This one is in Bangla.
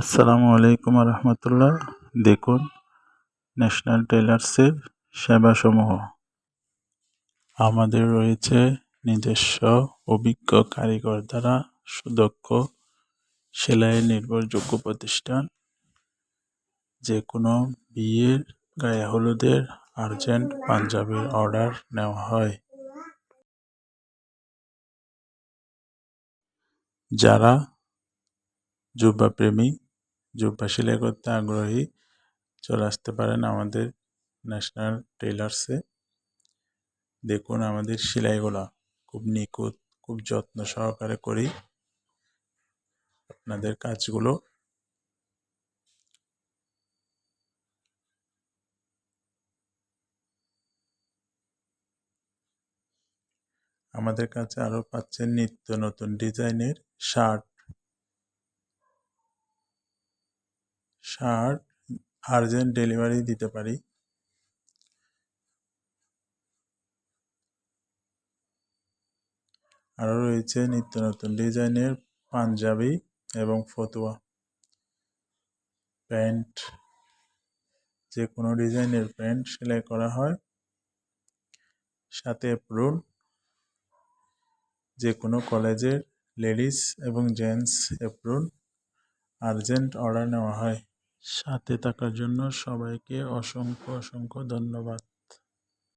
আসসালামু আলাইকুম রহমতুল্লাহ দেখুন ন্যাশনাল টেলার্সের সেবাসমূহ। আমাদের রয়েছে নিজস্ব, অভিজ্ঞ কারিগর দ্বারা সুদক্ষ সেলাই নির্ভরযোগ্য প্রতিষ্ঠান। যে কোনো বিয়ের গায়ে হলুদের আর্জেন্ট পাঞ্জাবির অর্ডার নেওয়া হয়। যারা জুব্বা প্রেমী জুব্বা সেলাই করতে আগ্রহী চলে আসতে পারেন আমাদের ন্যাশনাল টেলার্সে দেখুন আমাদের সেলাইগুলো খুব নিখুঁত, খুব যত্ন সহকারে করি। আপনাদের কাজগুলো আমাদের কাছে আরও পাচ্ছেন নিত্য নতুন ডিজাইনের শার্ট। শার্ট আর্জেন্ট ডেলিভারি দিতে পারি। আরও রয়েছে নিত্য নতুন ডিজাইনের পাঞ্জাবি এবং ফতুয়া। প্যান্ট, যে কোনো ডিজাইনের প্যান্ট সেলাই করা হয়। সাথে এপ্রুন যে কোনো কলেজের লেডিস এবং জেন্টস এপ্রুন আর্জেন্ট অর্ডার নেওয়া হয়। সাথে থাকার জন্য সবাইকে অসংখ্য অসংখ্য ধন্যবাদ।